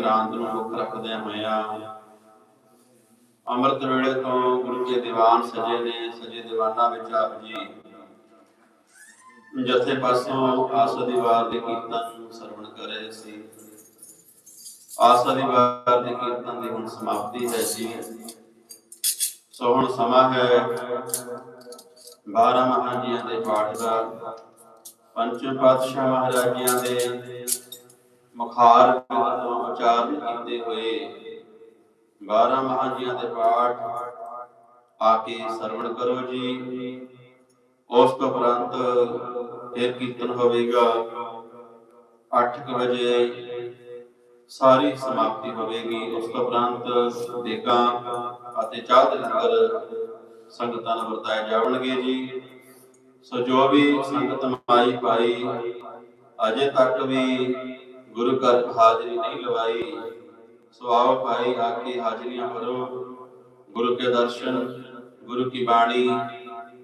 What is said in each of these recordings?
ਦੀ ਨੂੰ ਮੁੱਖ ਰੱਖਦਿਆਂ ਹੋਇਆਂ ਅੰਮ੍ਰਿਤ ਵੇਲੇ ਤੋਂ ਗੁਰੂ ਕੇ ਦੀਵਾਨ ਸਜੇ ਨੇ, ਸਜੇ ਦੀਵਾਨਾਂ ਵਿੱਚ ਆਪ ਜੀ ਜਥੇ ਪਾਸੋਂ ਆਸਾ ਦੀ ਦੇ ਕੀਰਤਨ ਸਰਵਣ ਕਰ ਰਹੇ ਸੀ। ਆਸਾ ਦੀ ਦੇ ਕੀਰਤਨ ਦੀ ਹੁਣ ਸਮਾਪਤੀ ਹੈ ਜੀ। ਸੋ ਹੁਣ ਸਮਾਂ ਹੈ 12 ਮਹਾਜੀਆਂ ਦੇ ਪਾਠ ਦਾ। ਪੰਚਮ ਪਾਤਸ਼ਾਹ ਮਹਾਰਾਜਿਆਂ ਦੇ ਮੁਖਾਰ ਤੋਂ ਉਚਾਰਨ ਕੀਤੇ ਹੋਏ। 12 ਮਹਾਜੀਆਂ ਦੇ ਪਾਠ ਆ ਕੇ ਸਰਵਣ ਕਰੋ ਜੀ। ਉਸ ਤੋਂ ਉਪਰੰਤ ਫਿਰ ਕੀਰਤਨ ਹੋਵੇਗਾ। 8 ਵਜੇ ਸਾਰੀ ਸਮਾਪਤੀ ਹੋਵੇਗੀ। ਉਸ ਤੋਂ ਉਪਰੰਤ ਦੇਗਾ ਅਤੇ ਚਾਹ ਦੇ ਲੰਗਰ ਸੰਗਤਾਂ ਨੂੰ ਵਰਤਾਏ ਜਾਵਣਗੇ ਜੀ। ਸੋ ਜੋ ਵੀ ਸੰਗਤ ਮਾਈ ਭਾਈ, ਅਜੇ ਤੱਕ ਵੀ ਗੁਰੂ ਘਰ ਹਾਜ਼ਰੀ ਨਹੀਂ ਲਵਾਈ। ਸੋ ਆਓ ਭਾਈ ਆ ਕੇ ਹਾਜ਼ਰੀਆਂ ਭਰੋ ਗੁਰੂ ਕੇ ਦਰਸ਼ਨ, ਗੁਰੂ ਕੀ ਬਾਣੀ,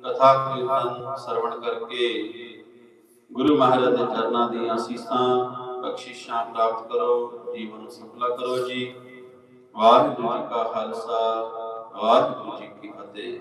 ਕਥਾ ਕੀਰਤਨ ਸਰਵਣ ਕਰਕੇ ਗੁਰੂ ਮਹਾਰਾਜ ਦੇ ਚਰਨਾਂ ਦੀਆਂ ਅਸੀਸਾਂ ਬਖਸ਼ਿਸ਼ਾਂ ਪ੍ਰਾਪਤ ਕਰੋ, ਜੀਵਨ ਨੂੰ ਸਫਲਾ ਕਰੋ ਜੀ। ਵਾਹਿਗੁਰੂ ਜੀ ਕਾ ਖਾਲਸਾ, ਵਾਹਿਗੁਰੂ ਜੀ ਕੀ ਫਤਿਹ।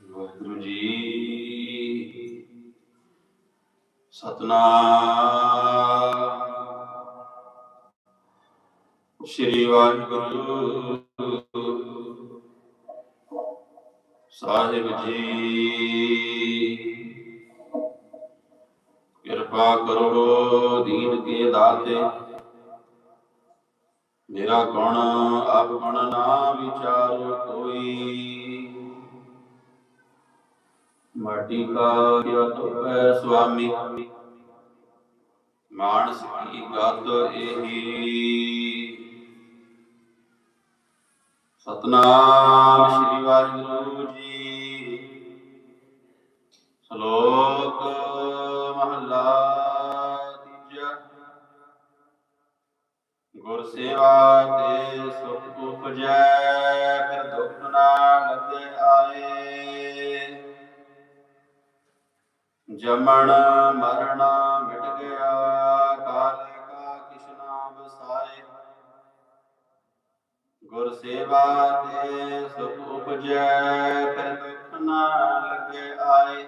ਵਾਹਿਗੁਰੂ ਜੀ ਸਤਨਾਮ। ਸ਼੍ਰੀ ਵਾਹਿਗੁਰੂ ਸਾਹਿਬ ਜੀ। ਕਿਰਪਾ ਕਰੋ ਦੀਨ ਕੇ ਦਾਤੇ। ਮੇਰਾ ਗੁਣ ਆਪ ਗੁਣ ਨਾ ਵਿਚਾਰੋ ਕੋਈ। ਮਾਟੀ ਕਾ ਕਿਆ ਸੁਆਮੀ। ਮਾਨਸ ਕੀ ਗਤ ਇਹੀ। ਸਤਨਾਮ ਸ੍ਰੀ ਵਾਹਿਗੁਰੂ ਜੀ। ਸ਼ਲੋਕ ਮਹਲਾ ਤੀਜਾ। ਸੇਵਾ ਤੇ ਸੁਖ ਉਪਜੈ, ਫਿਰ ਦੁਖ ਨਾ ਲੱਗੇ ਆਏ। ਜਮਣ ਮਰਣਾ ਮਿਟ ਗਿਆ, ਕਾਲ ਕਾ ਕਿਸ਼ਨਾ ਬਸਾਏ ਗੁਰ ਸੇਵਾ ਤੇ ਸੁਖ ਉਪਜੈ, ਫਿਰ ਦੁਖ ਨਾ ਲੱਗੇ ਆਏ।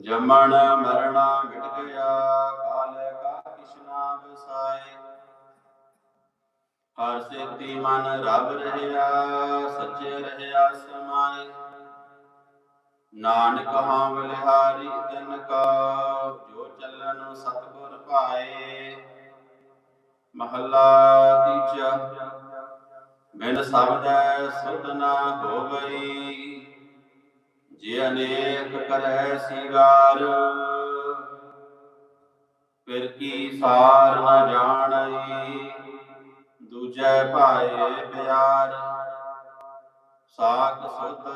ਜਮਣ ਮਰਣਾ ਮਿਟ ਗਿਆ, ਕਾਲ ਕਾ ਕਿਸ਼ਨਾ ਬਸਾਏ ਹਰ ਸਿੱਧੀ ਮਨ ਰਬ ਰਹਿਆ, ਸੱਚੇ ਰਹਿਆ ਸਮਾਏ। ਨਾਨਕ ਹਾਂ ਬਲਿਹਾਰੀ ਤਨ ਕਾ, ਜੋ ਚੱਲਨ ਸਤਗੁਰ ਭਾਏ। ਮਹੱਲਾ ਤੀਜਾ, ਬਿਨ ਸ਼ਬਦੈ ਸੁਧ ਨਾ ਹੋਵਈ, ਜੇ ਅਨੇਕ ਕਰੈ ਸਿਗਾਰ, ਫਿਰ ਕੀ ਸਾਰ ਨ ਜਾਣਈ? ਦੂਜੈ ਭਾਏ ਪਿਆਰ, ਸਾਖ ਸੁਧ,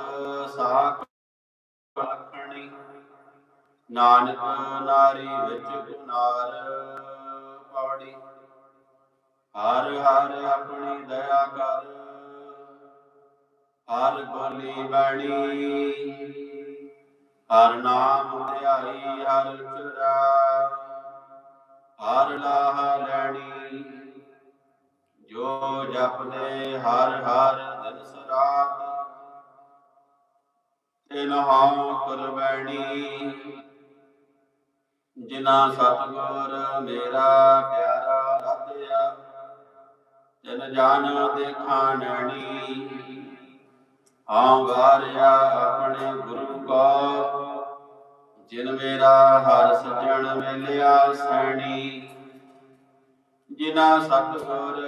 ਸਾਖ ਨਾਨਕ ਨਾਰੀ ਵਿੱਚ ਗੁਨਾਰ ਪੌੜੀ ਹਰ ਹਰ ਆਪਣੀ ਦਇਆ ਕਰ, ਹਰ ਬੋਲੀ ਬਾਣੀ। ਹਰ ਨਾਮ ਧਿਆਈ, ਹਰ ਚੁਰਾ, ਹਰ ਲਾਹ ਲੈਣੀ। ਜੋ ਜਪਦੇ ਹਰ ਹਰ ਦਿਨ ਸਰਾਤ ਤਿਨਹਾਂ ਕੁਰਬਾਨੀ ਜਿਨਾ ਸਤਗੁਰ ਮੇਰਾ ਪਿਆਰਾ ਰਾਧਿਆ ਜਨ ਜਾਨ ਦੇਖਾਂ ਨਣੀ। ਹਾਂ ਆਪਣੇ ਗੁਰੂ ਕੋ, ਜਿਨ ਮੇਰਾ ਹਰ ਸਜਣ ਮਿਲਿਆ ਸੈਣੀ। ਜਿਨਾ ਸਤਗੁਰ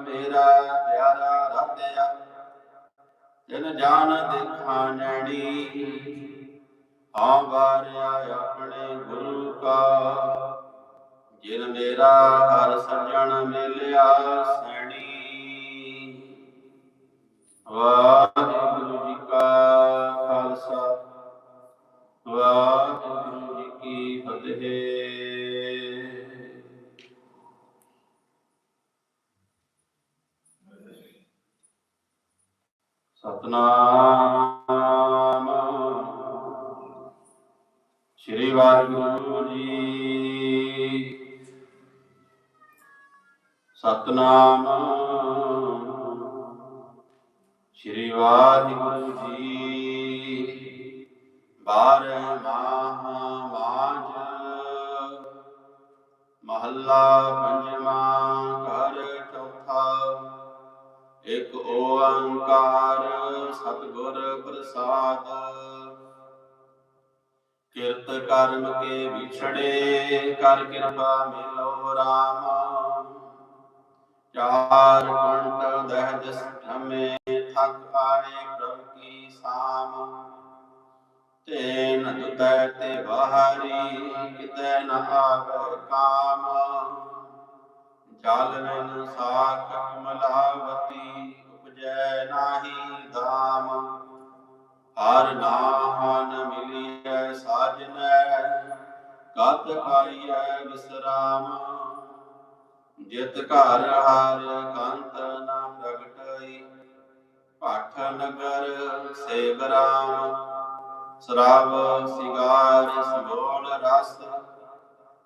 ਮੇਰਾ ਪਿਆਰਾ ਰਾਧਿਆ ਤਿਨ ਜਾਨ ਦੇਖਾਂ ਨੜੀ ਆਪਣੇ ਗੁਰੂ ਕਾ। ਜਿਨ ਮੇਰਾ ਹਰ ਸਜਣ ਮਿਲਿਆ ਸੈਣੀ। ਵਾਹਿਗੁਰੂ ਜੀ ਕਾ ਖਾਲਸਾ। ਵਾਹਿਗੁਰੂ ਜੀ ਕੀ ਫਤਿਹ। ਸਤਨਾਮ। ਸ੍ਰੀ ਵਾਹਿਗੁਰੂ ਜੀ। ਸਤਨਾਮ। ਸ੍ਰੀ ਵਾਹਿਗੁਰੂ ਜੀ। ਬਾਰ ਮਾਹ ਮਾਜ ਮਹੱਲਾ ਪੰਜਵਾਂ ਘਰ ਚੌਥਾ। ਇਕ ਓੰਕਾਰ ਸਤਿਗੁਰ ਪ੍ਰਸਾਦ। ਕਿਰਤ ਕਰਮ ਕੇ ਵਿਛੜੇ, ਕਰ ਕਿਰਪਾ ਮਿਲੋ ਰਾਮ। ਚਾਰ ਕੰਟ ਦਹ ਦਸ ਧਮੇ ਥਕ ਆਏ ਪ੍ਰਭ ਕੀ ਸਾਮ। ਤੇਨ ਦੁਤੈ ਤੇ ਬਾਹਰੀ, ਕਿਤੈ ਨ ਆਵੇ ਕਾਮ। ਜਲ ਬਿਨ ਸਾਖ ਮਲਾਵਤੀ, ਉਪਜੈ ਨਾਹੀ ਧਾਮ ਹਰ ਨਾਮ ਮਿਲਿਐ ਸਾਜਨੈ, ਕਤ ਖਾਈਐ ਵਿਸਰਾਮ। ਜਿਤ ਘਰ ਹਰ ਕੰਤ ਨਾ ਪ੍ਰਗਟਈ, ਭੱਠ ਨਗਰ ਸੇਵ ਰਾਮ ਸਰਾਵ ਸਿਗਾਰ ਸਗੋਲ ਰਸ,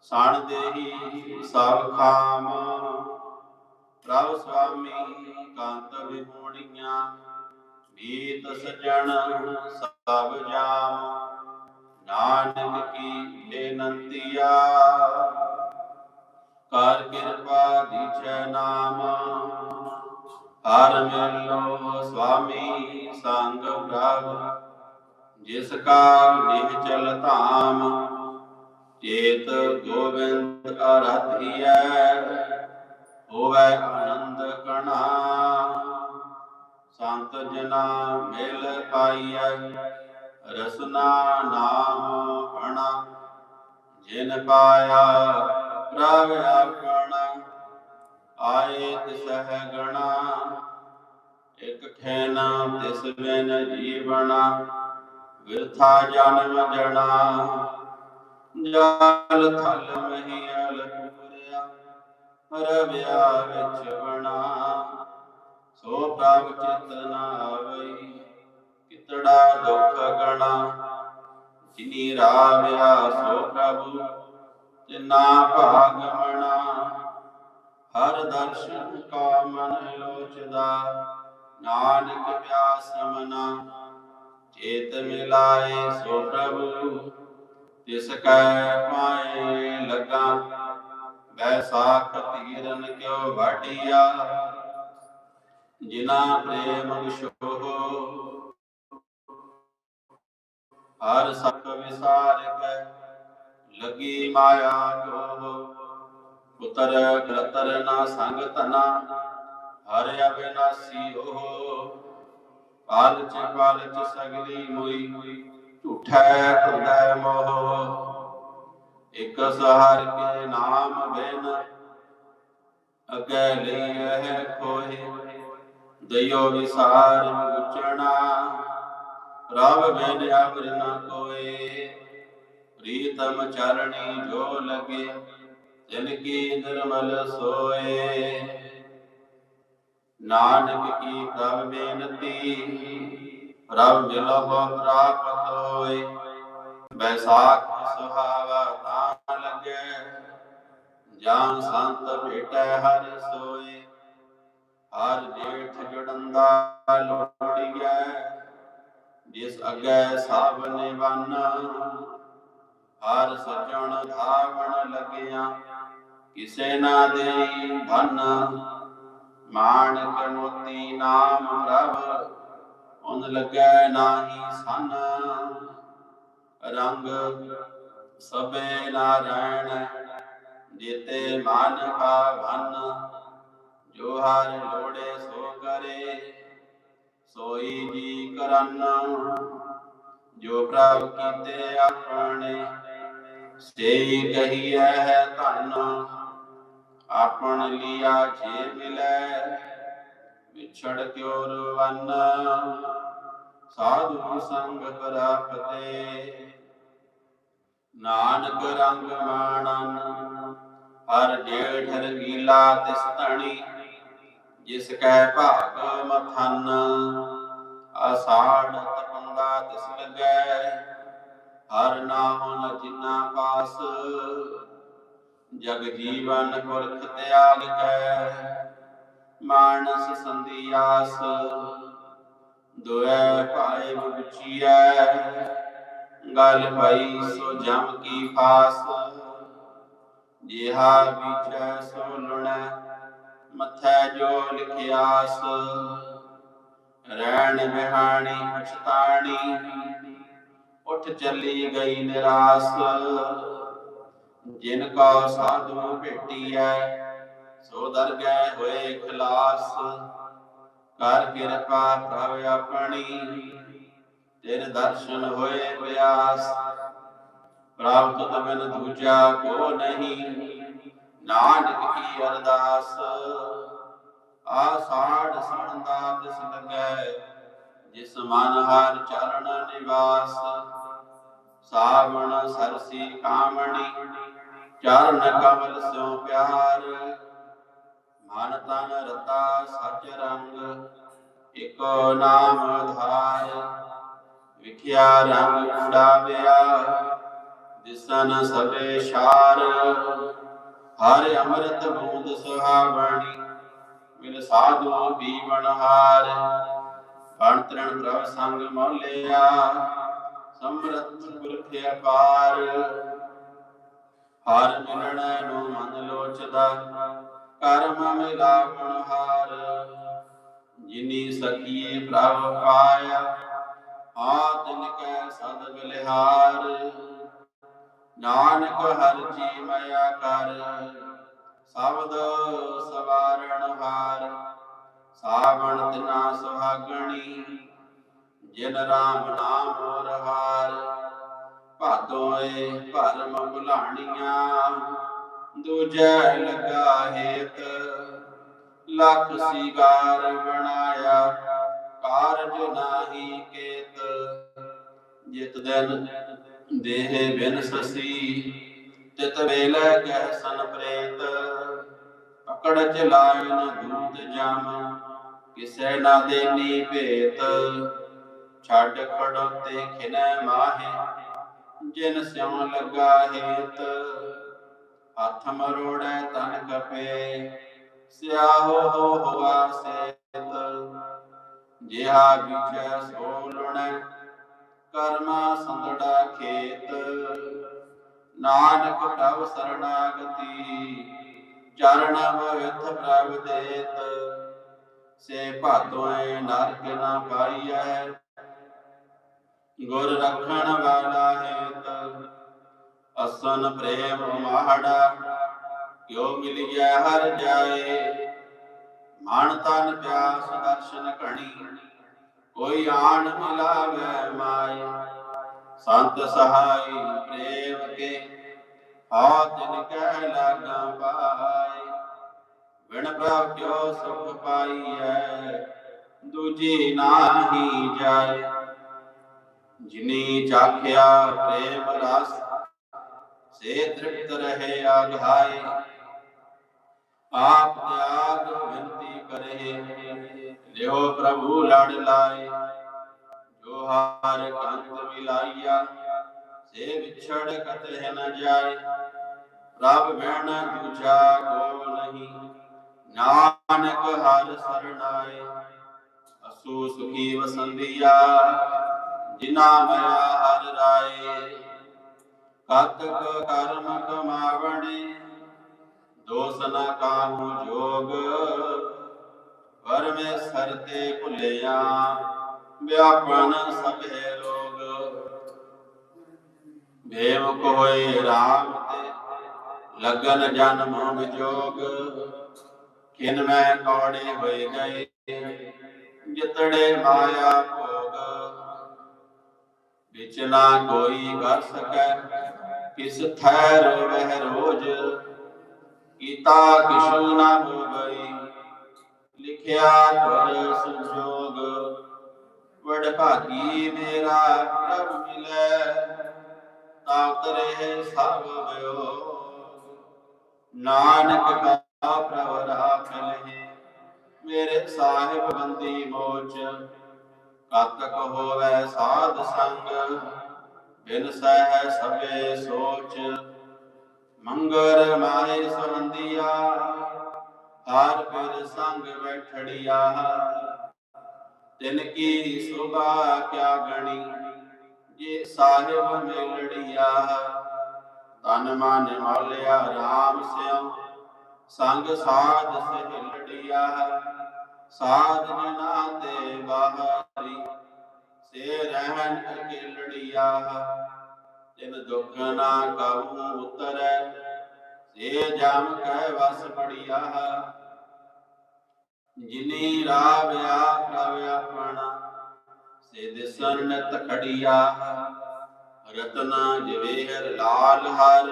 ਸਣ ਦੇਹੀ ਸਭ ਖਾਮ। ਪ੍ਰਭ ਸੁਆਮੀ ਕਾਂਤ ਵਿਹੂਣੀਆਂ ਬੀਤ ਸਜਣ ਸਭ ਜਾਮ, ਨਾਨਕ ਕੀ ਬੇਨੰਤੀਆ ਕਰ ਕਿਰਪਾ ਦੀਛੈ ਨਾਮ, ਹਰ ਮਿਲੋ ਸੁਆਮੀ ਸੰਗ ਪ੍ਰਭ, ਜਿਸ ਕਾ ਨਿਹਚਲ ਧਾਮ, ਚੇਤ ਗੋਬਿੰਦ ਅਰਧਿਐ, ਹੋਵੈ ਆਨੰਦ ਕਣਾ। ਸੰਤ ਜਨਾ ਮਿਲ ਪਾਈਐ, ਰਸਨਾ ਨਾਮ ਅਣਾ। ਜਿਨ ਪਾਇਆ ਪ੍ਰਭ ਆਪਣਾ, ਆਏ ਤਿਸਹਿ ਗਣਾ। ਇਕ ਖੈਨਾ ਤਿਸ ਬਿਨ ਜੀਵਣਾ ਵਿਰਥਾ ਜਨਮ ਜਣਾ ਜਲ ਥਲ ਮਹੀਲ ਪੂਰਿਆ ਰਵਿਆ ਵਿੱਚ ਬਣਾ। ਸੋ ਪ੍ਰਭ ਚਿਤ ਨਾ ਆਵਈ, ਕਿਤੜਾ ਦੁਖ ਗਣਾ। ਜਿਨੀ ਰਾਵਿਆ ਸੋ ਪ੍ਰਭੂ, ਤਿਨਾ ਭਾਗ ਮਣਾ। ਹਰ ਦਰਸ਼ਨ ਕਾ ਮਨ ਲੋਚਦਾ, ਨਾਨਕ ਪਿਆਸ ਮਨਾ। ਚੇਤ ਮਿਲਾਏ ਸੋ ਪ੍ਰਭੂ, ਤਿਸ ਕੈ ਪਾਏ ਲਗਾ। ਬੈਸਾਖ ਤੀਰਨ ਕਿਉ ਵਾਟਿਆ। ਜਿਨਾ ਪ੍ਰੇਮ ਵਿਸ਼ੋਹ ਹਰ ਸਖ ਵਿਸਾਰ ਕੈ ਮਾਇਆ ਕੋ ਪੁੱਤਰ ਕਰਤਰ ਨਾ ਸੰਗ ਤਨਾ ਹਰ ਅਬਿਨਾਸੀ ਹੋ ਪਾਲਚ ਪਾਲਚ ਸਗਲੀ ਮੋਈ, ਝੂਠੈ ਹਿਰਦੈ ਮੋਹ। ਇਕ ਸਹਾਰ ਕੇ ਨਾਮ ਬਿਨ ਅਗੈ ਲਈਐ ਖੋਏ ਦਇਓ ਵਿਸਾਰ ਉਚਣਾ ਰਵ ਬਿਨ ਅਵਰ ਨ ਕੋਏ, ਪ੍ਰੀਤਮ ਚਰਣੀ ਜੋ ਲਗੇ, ਤਿਨ ਕੀ ਨਿਰਮਲ ਸੋਏ। ਨਾਨਕ ਕੀ ਪ੍ਰਭ ਬੇਨਤੀ, ਪ੍ਰਭ ਮਿਲਹੁ ਪ੍ਰਾਪਤ ਹੋਏ। ਬੈਸਾਖ ਸੁਹਾਵਾ ਤਾਂ ਲੱਗੇ, ਜਾਂ ਸੰਤ ਭੇਟੈ ਹਰ ਸੋਏ। ਹਰ ਜੇਠ ਜੜੰਦਾ ਲੋੜੀਐ ਜਿਸ ਅੱਗੇ ਸਾਵਨੇ ਵਨ ਹਰ ਸਜਣ ਧਾਵਣ ਲੱਗਿਆ, ਕਿਸੇ ਨਾ ਦੇਈ ਧਨ ਮਾਣਕ ਮੋਤੀ ਨਾਮ ਪ੍ਰਭ, ਉਨ ਲੱਗੈ ਨਾਹੀ ਸਨ। ਰੰਗ ਸਬੇ ਨਾਰਾਇਣ, ਜੀਤੇ ਮਨ ਕਾ ਭਨ ਜੋ ਹਰ ਲੋੜੇ ਸੋ ਕਰੇ, ਸੋਈ ਜੀ ਕਰਨ। ਜੋ ਪ੍ਰਭ ਕੀਤੇ ਆਪਣੇ, ਸੇ ਕਹੀਐ ਧਨ। ਆਪਣ ਲਿਆ ਜੇ ਮਿਲੈ, ਵਿਛੜ ਕਿਉ ਰਵਨ। ਸਾਧੂ ਸੰਗ ਪ੍ਰਾਪਤੇ, ਨਾਨਕ ਰੰਗ ਮਾਣਨ। ਹਰ ਜੇਠ ਰਗੀਲਾ ਤਿਸ ਧਣੀ ਜਿਸ ਕੈ ਭਾਗ ਮਥਨ ਆਸਾੜ ਤਪੰਦਾ ਤਿਸ ਲੱਗੈ। ਹਰ ਨਾਮ ਜਿਨਾ ਪਾਸ, ਜਗ ਜੀਵਨ ਪੁਰਖ ਤਿਆਗ ਕੈ। ਮਾਨਸ ਸੰਧਿਆਸ ਦੁਐ ਭਾਏ ਬੁਚੀਐ ਗਲ ਪਈ ਸੋ ਜਮ ਕੀ ਫਾਸ, ਜਿਹਾ ਵਿਚੈ ਸੋ ਲੁਣੈ। ਮਥੈ ਜੋ ਲਿਖਿਆਸ ਰਹਿਣ ਬਿਹਾਣੀ ਪਛਤਾਣੀ ਉਠ ਚੱਲੀ ਗਈ ਨਿਰਾਸ। ਜਿਨ ਕਾ ਸਾਧੂ ਭੇਟੀਐ, ਸੋ ਦਰ ਗਏ ਹੋਏ ਖਲਾਸ। ਕਰ ਕਿਰਪਾ ਪ੍ਰਭ ਆਪਣੀ ਤੇਰੇ ਦਰਸ਼ਨ ਹੋਏ ਪਿਆਸ ਪ੍ਰਾਪਤ ਤਮਨ ਦੂਜਾ ਕੋ ਨਹੀਂ। ਨਾਨਕ ਕੀ ਅਰਦਾਸ? ਆਸਾੜ ਸਣਦਾ ਤਿਸ ਲੱਗੈ ਜਿਸ ਮਨ ਹਰ ਚਰਨ ਨਿਵਾਸ। ਸਾਵਣ ਸਰਸੀ ਕਾਮਣੀ, ਚਰਨ ਕਮਲ ਸਿਉ ਪਿਆਰ। ਮਨ ਤਨ ਰਤਾ ਸਚ ਰੰਗ, ਇਕੋ ਨਾਮ ਆਧਾਰ ਵਿਖਿਆ ਰੰਗ ਉਡਾਵਿਆ, ਦਿਸਨ ਸਭੇ ਸ਼ਾਰ ਹਰ ਅੰਮ੍ਰਿਤ ਬੂੰਦ ਸੁਹਾਵਣੀ, ਮਿਲ ਸਾਧੂ ਬੀਵਨ ਹਾਰ। ਪਣ ਤ੍ਰਣ ਪ੍ਰਭ ਸੰਗ ਮੌਲਿਆ ਸਮਰਥ ਪੁਰਖ ਅਪਾਰ। ਹਰ ਮਿਲਣ ਨੂੰ ਮਨ ਲੋਚਦਾ, ਕਰਮ ਮਿਲਾਵਣ ਹਾਰ। ਜਿਨੀ ਸਖੀਏ ਪ੍ਰਭ ਪਾਇਆ ਆਤਨ ਕੈ ਸਦ ਬਲਿਹਾਰ ਨਾਨਕ ਹਰ ਜੀ ਮਇਆ ਕਰ, ਸ਼ਬਦ ਸਵਾਰਣ ਹਾਰ। ਸਾਵਣ ਤਿਨਾ ਸੁਹਾਗਣੀ, ਜਿਨ ਰਾਮ ਨਾਮ ਰਹਾਰ ਭਾਦੋਏ ਭਰਮ ਭੁਲਾਣੀਆਂ, ਦੂਜੈ ਲਗਾ ਹੇਤ। ਲਖ ਸਿਗਾਰ ਬਣਾਇਆ, ਕਾਰਜ ਨਾਹੀ ਕੇਤ। ਜਿਤ ਦਿਨ ਦੇਹ ਬਿਨ ਸਸੀ, ਤਿਤ ਵੇਲੇ ਕਹਿ ਸਨ ਪ੍ਰੇਤ ਅਕੜ ਚਲਾਇਨ ਦੂਤ ਜਮ, ਕਿਸੈ ਨਾ ਦੇਨੀ ਭੇਤ। ਛੱਡ ਖੜੋਤੇ ਖਿਨੈ ਮਾਹੇ, ਜਿਨ ਸਿਉ ਲੱਗਾ ਹੇਤ। ਹੱਥ ਮਰੋੜੈ ਤਨ ਕਪੇ ਸਿਆਹੋ ਹੋ ਹੋਆ ਸੇਤ। ਜਿਹਾ ਵਿਚੈ ਸੋ ਲੁਣੈ ਕਰਮਾ ਸੰਦੜਾ ਖੇਤ। ਨਾਨਕ ਪ੍ਰਭ ਸਰਣਾਗਤੀ ਚਰਨ ਵਿਥ ਪ੍ਰਭ ਦੇਤ। ਸੇ ਭਾਤੋਏ ਨਰਕ ਨਾ ਪਾਈਐ, ਗੁਰ ਰਖਣ ਵਾਲਾ ਹੇਤ। ਅਸਨ ਪ੍ਰੇਮ ਮਾਹੜਾ, ਕਿਉ ਮਿਲਿਆ ਹਰ ਜਾਏ। ਮਨ ਤਨ ਪਿਆਸ ਦਰਸ਼ਨ ਘਣੀ। ਕੋਈ ਆਣ ਮਿਲਾਵੇ ਮਾਈ। ਸੰਤ ਸਹਾਈ ਪ੍ਰੇਮ ਕੇ ਆ ਤਿਨ ਕਹਿ ਲਾਗਾ ਪਾਈ ਵਿਣ ਪ੍ਰਭ ਕਿਉ ਸੁਖ ਪਾਈਐ, ਦੂਜੀ ਨਾਹੀ ਜਾਏ। ਜਿਨੀ ਚਾਖਿਆ ਪ੍ਰੇਮ ਰਸ, ਸੇ ਤ੍ਰਿਪਤ ਰਹੇ ਆਘਾਏ ਆਪ ਤਿਆਗ ਬਿਨਤੀ ਕਰੇ। ਲਿਓ ਪ੍ਰਭੂ ਲੜ ਲਾਏ। ਜੋ ਹਾਰ ਕੰਤ ਮਿਲਾਈਆ, ਸੇ ਵਿਛੜ ਕਤਹਿ ਨ ਜਾਏ। ਪ੍ਰਭ ਬਿਨ ਦੂਜਾ ਕੋ ਨਹੀਂ, ਨਾਨਕ ਹਰ ਸਰਣਾਏ। ਅਸੂ ਸੁਖੀ ਵਸੰਦੀਆ ਜਿਨਾ ਮਇਆ ਹਰ ਰਾਏ। ਕਤਕ ਕਰਮ ਕਮਾਵਣੇ ਦੋਸ ਨ ਕਾਹੂ ਜੋਗ ਪਰਮੇਸ਼ਰ ਤੇ ਭੁਲਿਆ, ਵਿਆਪਨ ਸਭੇ ਰੋਗ। ਬੇਮੁਖ ਹੋਏ RAM ਤੇ, ਲਗਨ ਜਨਮ ਵਿਜੋਗ ਕਿਨ ਮੈਂ ਕੌੜੇ ਹੋਏ ਗਏ, ਜਿਤੜੇ ਮਾਇਆ ਭੋਗ। ਵਿਚ ਨਾ ਕੋਈ ਕਰ ਸਕੈ, ਕਿਸ ਥੈਰ ਵਹਿ ਰੋਜ। ਕੀਤਾ ਕਿਛੂ ਨਾ ਹੋ ਲਿਖਿਆ ਤੁਰ ਸੰਜੋਗ। ਵਡ ਭਾਗੀ ਮੇਰਾ ਪ੍ਰਭ ਮਿਲੈ, ਤਾ ਤਰੇ ਸਭ ਵਿਯੋਗ ਨਾਨਕ ਕਾ ਪ੍ਰਭ ਰਾਖ ਲਹਿ ਮੇਰੇ ਸਾਹਿਬ ਬੰਦੀ ਮੋਚ। ਕਾਤਕ ਹੋਵੇ ਸਾਧ ਸੰਗ, ਬਿਨ ਸਹਿ ਸਭੇ ਸੋਚ। ਮੰਗਰ ਮਾਹਿ ਸੰਦੀਆ ਹਰ ਪਿਰ ਸੰਗ ਬੈਠੜਿਆ ਤਿਨ ਕੀ ਸੁਭਾ ਕਿਆ ਗਣੀ, ਜੇ ਸਾਹਿਬ ਮਿਲੜਿਆ ਤਨ ਮਨ ਮਾਲਿਆ RAM ਸਿਉ, ਸੰਗ ਸਾਧ ਸਹਿਲੜਿਆ, ਸਾਧ ਜਨਾ ਤੇ ਬਾਹਰੀ, ਸੇ ਰਹਿਣ ਅਕੇਲੜਿਆ, ਤਿਨ ਦੁਖ ਨਾ ਕਹੂ ਉਤਰੈ ਸੇ ਜਮ ਕਹਿ ਵਸ ਪੜਿਆ, ਜਿਨੀ ਰਾਵਿਆ ਪ੍ਰਭ ਆਪਣਾ ਸੇ ਦਿਸਨ ਨਿਤ ਖੜਿਆ। ਰਤਨਾ ਜਵੇਹਰ ਲਾਲ ਹਰ,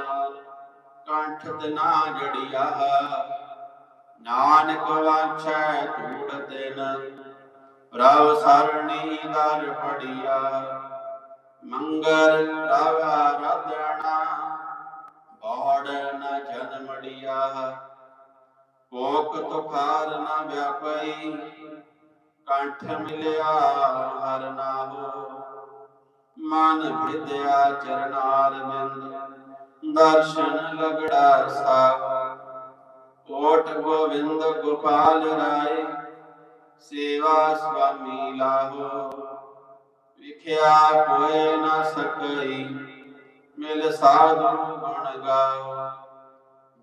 ਕੰਠ ਤਨਾ ਜੜਿਆ। ਨਾਨਕ ਵਾਛੈ ਧੂੜ ਤਿਨ, ਪ੍ਰਭ ਸਰਣੀ ਦਰ ਪੜਿਆ। ਮੰਗਲ ਰਵਾ ਰਦਣਾ ਬੋੜ ਨ ਜਨਮੜਿਆ ਕੋਕ ਤੁਖਾਰ ਨ ਵਿਆਪਈ। ਕੰਠ ਮਿਲਿਆ ਹਰ ਨਾਹੋ। ਮਨ ਵਿਦਿਆ ਚਰਨਾਰ ਬਿੰਦ। ਦਰਸ਼ਨ ਲਗੜਾ ਸਾ ਕੋਟ ਗੋਵਿੰਦ ਗੋਪਾਲ ਰਾਏ। ਸੇਵਾ ਸੁਆਮੀ ਲਾਹੋ। ਵਿਖਿਆ ਕੋਏ ਨਾ ਸਕਈ। ਮਿਲ ਸਾਧੂ ਗੁਣ ਗਾਓ,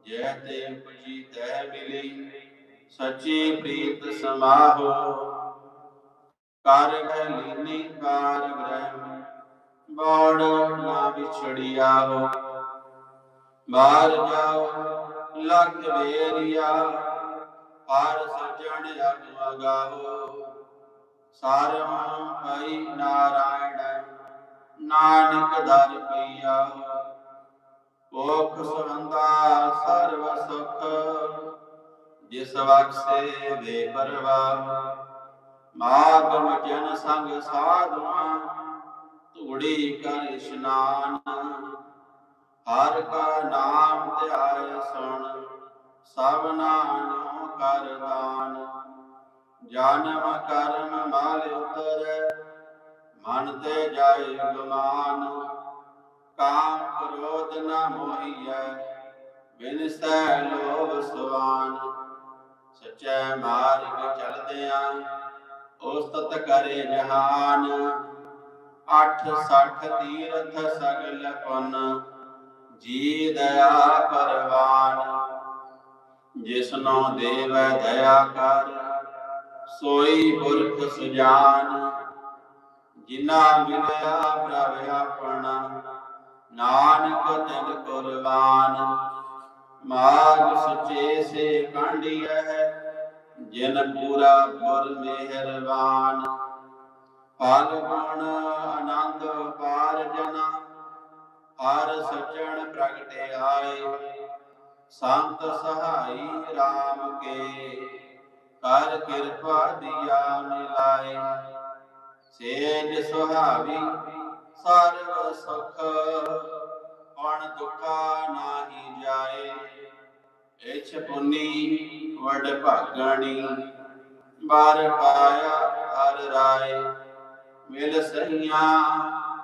ਜੈ ਤੇ ਉਪਜੀ ਤੈ ਮਿਲੀ ਸੱਚੀ ਪ੍ਰੀਤ ਸਮਾਹੋ। ਕਰ ਗੈ ਲੀਨੀ ਕਾਰ ਗ੍ਰਹਿ ਬਾੜ ਨਾ ਵਿਛੜਿਆ ਹੋ ਬਾਹਰ ਜਾਓ, ਲਖ ਵੇਰੀਆ, ਹਰ ਸਜਣ ਅਗਵਾ ਗਾਓ ਸਾਰਮ ਭਈ ਨਾਰਾਇਣ ਨਾਨਕ ਦਰ ਪਈਆ। ਕੋਖ ਸੁਹੰਦਾ ਸਰਵ ਸੁਖ, ਜਿਸ ਵਕਸੇ ਵੇ ਪਰਵਾ। ਮਾਗਮ ਜਨ ਸੰਗ ਸਾਧੂਆਂ, ਧੂੜੀ ਕਰ ਇਸ਼ਨਾਨ। ਹਰ ਕਾ ਨਾਮ ਧਿਆਇ ਸੁਣ ਸਭਨਾ ਨੂੰ ਕਰ ਦਾਨ। ਜਨਮ ਕਰਮ ਮਾਲ ਉਤਰੈ ਮਨ ਤੇ ਜਾਏ ਗੁਮਾਨ ਕਾਮ ਕ੍ਰੋਧ ਨ ਮੋਹੀਐ ਬਿਨ ਸੈ ਲੋਭ ਸੁਆਨ। ਸਚੈ ਮਾਰਗ ਚਲਦਿਆਂ ਉਸਤਤ ਕਰੇ ਜਹਾਨ। ਅਠ ਤੀਰਥ ਸਗਲ ਪੁਨ ਜੀ ਦਇਆ ਪਰਵਾਨ। ਜਿਸਨੋ ਦੇਵੈ ਦਇਆ ਕਰ, ਸੋਈ ਪੁਰਖ ਸੁਜਾਨ। ਜਿਨਾ ਮਿਲਿਆ ਪ੍ਰਭ ਆਪਣਾ, ਨਾਨਕ ਤਿਨ ਕੁਰਬਾਨ ਮਾਗ ਸੁਚੇ ਸੇ ਕਾਂਡੀਐ ਜਿਨ ਪੂਰਾ ਪੁਰ ਮਿਹਰਬਾਨ। ਫਲ ਗੁਣ ਆਨੰਦ ਪਾਰ ਜਨਾ, ਹਰ ਸਚਣ ਪ੍ਰਗਟੇ ਆਏ। ਸੰਤ ਸਹਾਈ RAM ਕੇ, ਕਰ ਕਿਰਪਾ ਦਿਆ ਮਿਲਾਏ। ਸੇਜ ਸੁਹਾਵੀ ਸਰਬ ਸੁਖ। ਪਣ ਦੁਖਾ ਨਾਹੀ ਜਾਏ, ਇਛ ਪੁੰਨੀ ਵਡ ਭਾਗਣੀ ਬਾਰ ਪਾਇਆ ਹਰ ਰਾਏ, ਮਿਲ ਸਈਆ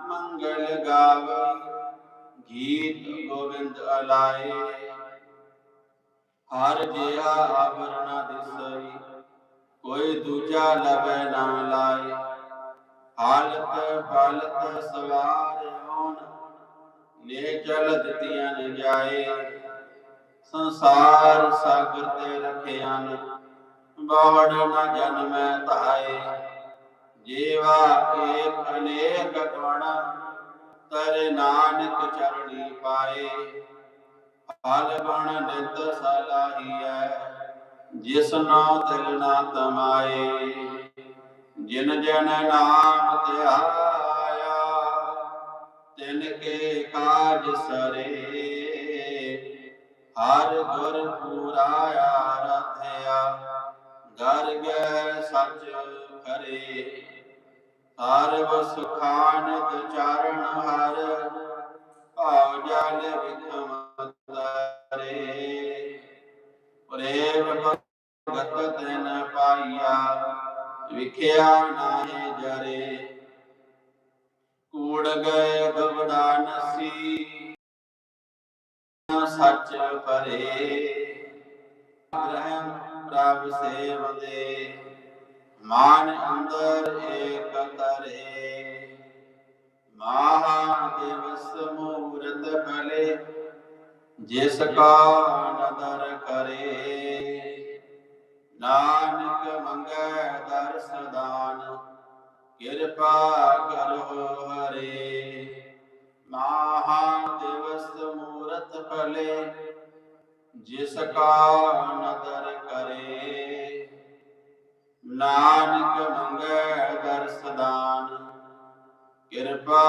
ਮੰਗਲ ਗਾਵੇ। ਗੀਤ ਗੋਬਿੰਦ ਅਲਾਏ। ਹਰ ਜਿਹਾ ਆਵਰਣਾ ਦਿਸਈ, ਕੋਈ ਦੂਜਾ ਲਵੇ ਨਾ ਲਾਏ। ਹਾਲਤ ਫਾਲਤ ਸਵਾਰ ਹੋਣ ਨੇ ਚਲ ਦਿੱਤੀਆਂ ਨ ਜਾਏ। ਸੰਸਾਰ ਸਾਗਰ ਤੇ ਰਖਿਆ ਨ ਬਾਵੜ ਨ ਜਨਮੈ ਧਾਏ। ਜੀਵਾ ਏਕ ਅਨੇਕ ਗੁਣ, ਤਰ ਨਾਨਕ ਚਰਣੀ ਪਾਏ। ਫਲ ਗੁਣ ਨਿਤ ਸਲਾਹੀਐ ਜਿਸਨੋ ਦਿਲ ਨਾ ਤਮਾਏ। ਜਿਨ ਜਨ ਨਾਮ ਧਿਆਇਆ, ਤਿਨ ਕੇ ਕਾਜ ਸਰੇ। ਹਰ ਗੁਰ ਪੂਰਾਇਆ ਰਥਿਆ ਗਰ ਗੈ ਸਚ ਕਰੇ ਸਰਬ ਸੁਖਾਨੰਦ ਚਰਨ ਹਰ ਭਾਉ ਜਲ ਵਿਖਮ ਤਰੇ। ਪ੍ਰੇਮ ਭਗਤ ਤੈਨ ਪਾਈਆ ਵਿਖਿਆ ਨਾਹੀ ਜਰੇ। ਕੂੜ ਗਏ ਗਵੜਾ ਨਸੀ ਸੱਚ ਪਰੇ ਗ੍ਰਹਿ ਪ੍ਰਭ ਸੇਵਦੇ, ਮਾਨ ਅੰਦਰ ਏਕ ਤਰੇ। ਮਹਾ ਦਿਵਸ ਮੂਰਤ ਭਲੇ, ਜਿਸ ਕਾ ਨਦਰ ਕਰੇ। ਨਾਨਕ ਮੰਗੈ ਦਰਸ ਦਾਨ, ਕਿਰਪਾ ਕਰੋ ਹਰੇ। ਮਹਾ ਦਿਵਸ ਮੂਰਤ ਭਲੇ, ਜਿਸ ਕਾ ਨਦਰ ਕਰੇ। ਨਾਨਕ ਮੰਗੈ ਦਰਸ ਦਾਨ, ਕਿਰਪਾ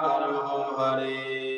ਕਰੋ ਹਰੇ।